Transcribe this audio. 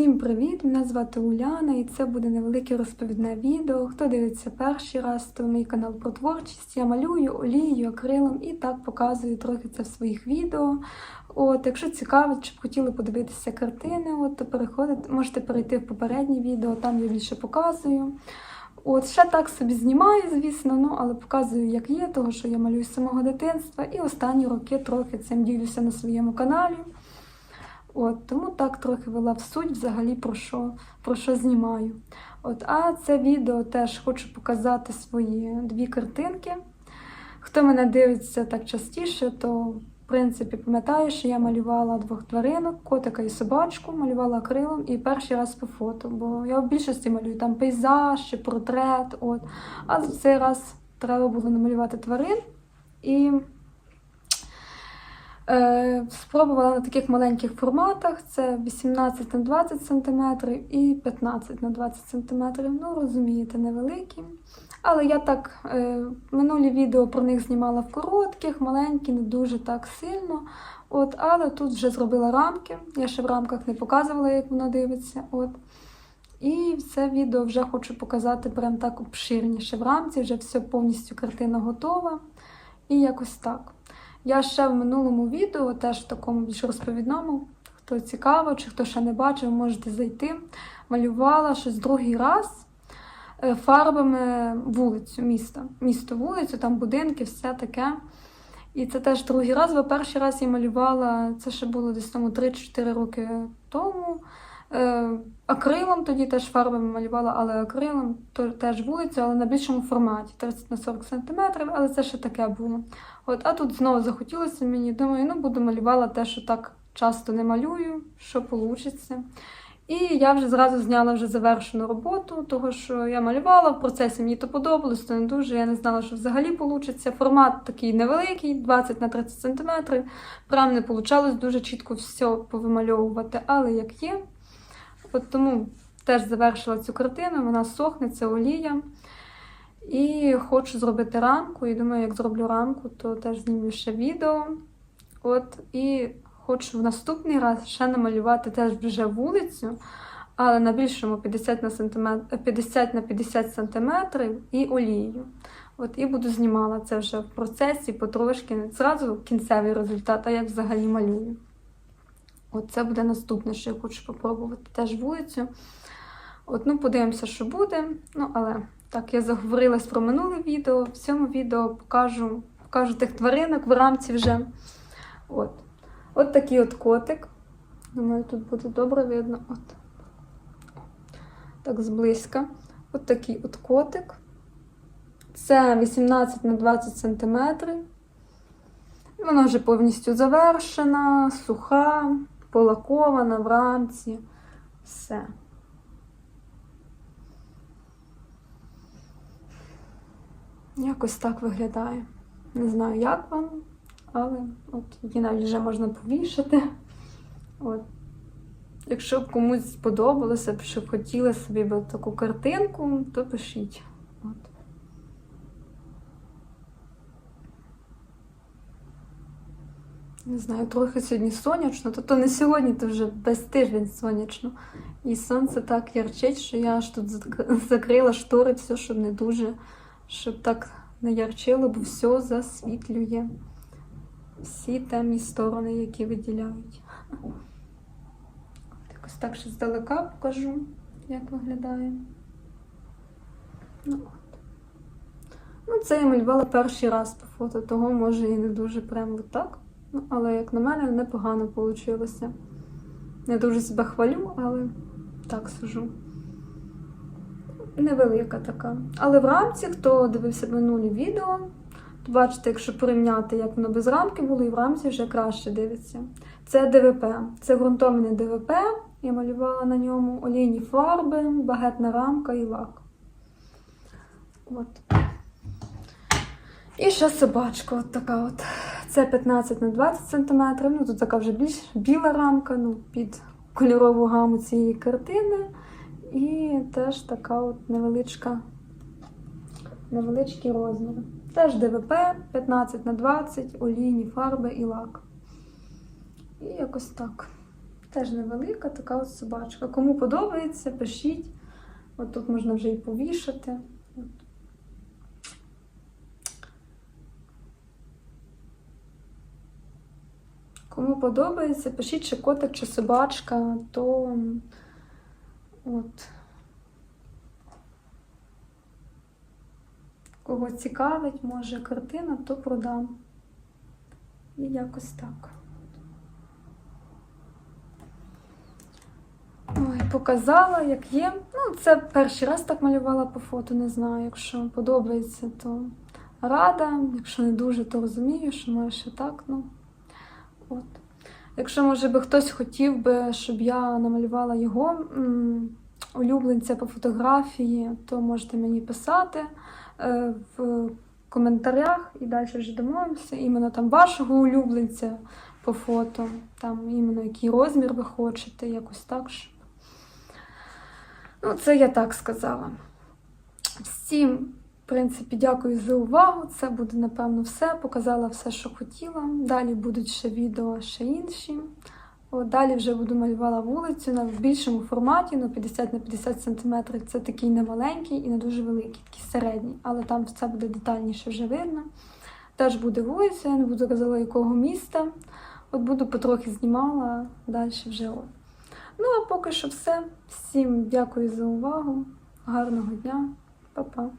Всім привіт! Мене звати Уляна і це буде невелике розповідне відео. Хто дивиться перший раз, то мій канал про творчість. Я малюю олією, акрилом і так показую трохи це в своїх відео. От, якщо цікаво, чи б хотіли подивитися картини, от, то переходите, можете перейти в попереднє відео, там я більше показую. От, ще так собі знімаю, звісно, ну, але показую, як є, того, що я малюю з самого дитинства. І останні роки трохи цим ділюся на своєму каналі. От, тому так трохи вела в суть взагалі про що, про що знімаю. От, а це відео теж хочу показати свої дві картинки. Хто мене дивиться так частіше, то в принципі пам'ятає, що я малювала двох тваринок, котика і собачку, малювала акрилом і перший раз по фото. Бо я в більшості малюю там пейзаж чи портрет. От. А цей раз треба було намалювати тварин. І Спробувала на таких маленьких форматах: це 18 на 20 см і 15 на 20 см. Ну, розумієте, невеликі. Але я так е, минулі відео про них знімала в коротких, маленькі, не дуже так сильно. От, Але тут вже зробила рамки. Я ще в рамках не показувала, як воно дивиться. От. І це відео вже хочу показати прям так обширніше в рамці, вже все повністю картина готова. І якось так. Я ще в минулому відео, теж в такому більш розповідному, хто цікаво, чи хто ще не бачив, можете зайти. Малювала щось другий раз е, фарбами вулицю міста. Місто вулицю, там будинки, все таке. І це теж другий раз, бо перший раз я малювала, це ще було десь тому 3-4 роки тому. Е, акрилом тоді теж фарбами малювала, але акрилом теж вулицю, але на більшому форматі 30 на 40 см, але це ще таке було. От, А тут знову захотілося мені, думаю, ну буду малювала те, що так часто не малюю, що вийде. І я вже зразу зняла вже завершену роботу, того що я малювала, в процесі мені то подобалось, то не дуже. Я не знала, що взагалі вийде. Формат такий невеликий, 20 на 30 см. Прям не вийшло дуже чітко все повимальовувати, але як є. От тому теж завершила цю картину, вона сохне, це олія. І хочу зробити рамку. І думаю, як зроблю рамку, то теж знімлю ще відео. От, І хочу в наступний раз ще намалювати теж вже вулицю, але на більшому 50 на, сантиметр, 50 на 50 сантиметрів і олією. От, І буду знімала це вже в процесі, потрошки, зразу кінцевий результат, а як взагалі малюю. От це буде наступне, що я хочу спробувати теж вулицю. От, ну, подивимося, що буде. Ну, але так, я заговорилась про минуле відео. В цьому відео покажу покажу тих тваринок в рамці вже. От От такий от котик. Думаю, тут буде добре видно. От. Так, зблизька. От такий от котик. Це 18 на 20 см. Вона вже повністю завершена, суха, полакована в рамці. Все. Якось так виглядає. Не знаю, як вам, але от її навіть вже можна повішати. От. Якщо б комусь сподобалося, щоб хотіли собі таку картинку, то пишіть. От. Не знаю, трохи сьогодні сонячно, тобто не сьогодні, то вже без тиждень сонячно. І сонце так ярчить, що я аж тут закрила штори, все, щоб не дуже, щоб так не ярчило, бо все засвітлює. Всі темні сторони, які виділяють. Якось так ще здалека покажу, як виглядає. Ну, от. ну це я малювала перший раз по фото, того може і не дуже прямо так. Ну, але, як на мене, непогано вийшло. Не дуже себе хвалю, але так сужу. Невелика така. Але в рамці, хто дивився минулі відео, то бачите, якщо порівняти, як воно без рамки було, і в рамці вже краще дивиться. Це ДВП. Це ґрунтовний ДВП. Я малювала на ньому олійні фарби, багетна рамка і лак. От. І ще собачка от така от. Це 15 на 20 см. Ну, тут така вже більш біла рамка, ну, під кольорову гаму цієї картини. І теж така от невеличка, невеличкий розмір. Теж ДВП 15 на 20, олійні фарби і лак. І якось так. Теж невелика така от собачка. Кому подобається, пишіть. От тут можна вже і повішати. Кому подобається, пишіть, чи котик, чи собачка, то от. Кого цікавить, може картина, то продам. І якось так. Ой, показала, як є. Ну, це перший раз так малювала по фото, не знаю. Якщо подобається, то рада. Якщо не дуже, то розумію, що може ще так. Ну, от. Якщо, може би хтось хотів би, щоб я намалювала його улюбленця по фотографії, то можете мені писати е, в коментарях і далі вже домовимося. Іменно там вашого улюбленця по фото, там іменно який розмір ви хочете, якось так. ж. Ну, це я так сказала. Всім, принципі, дякую за увагу. Це буде, напевно, все. Показала все, що хотіла. Далі будуть ще відео, ще інші. От, далі вже буду малювала вулицю на більшому форматі, ну 50 на 50 см. Це такий не маленький і не дуже великий, такий середній, але там все буде детальніше вже видно. Теж буде вулиця, я не буду казала, якого міста. От буду потрохи знімала, далі вже. От. Ну, а поки що все. Всім дякую за увагу. Гарного дня, Па-па.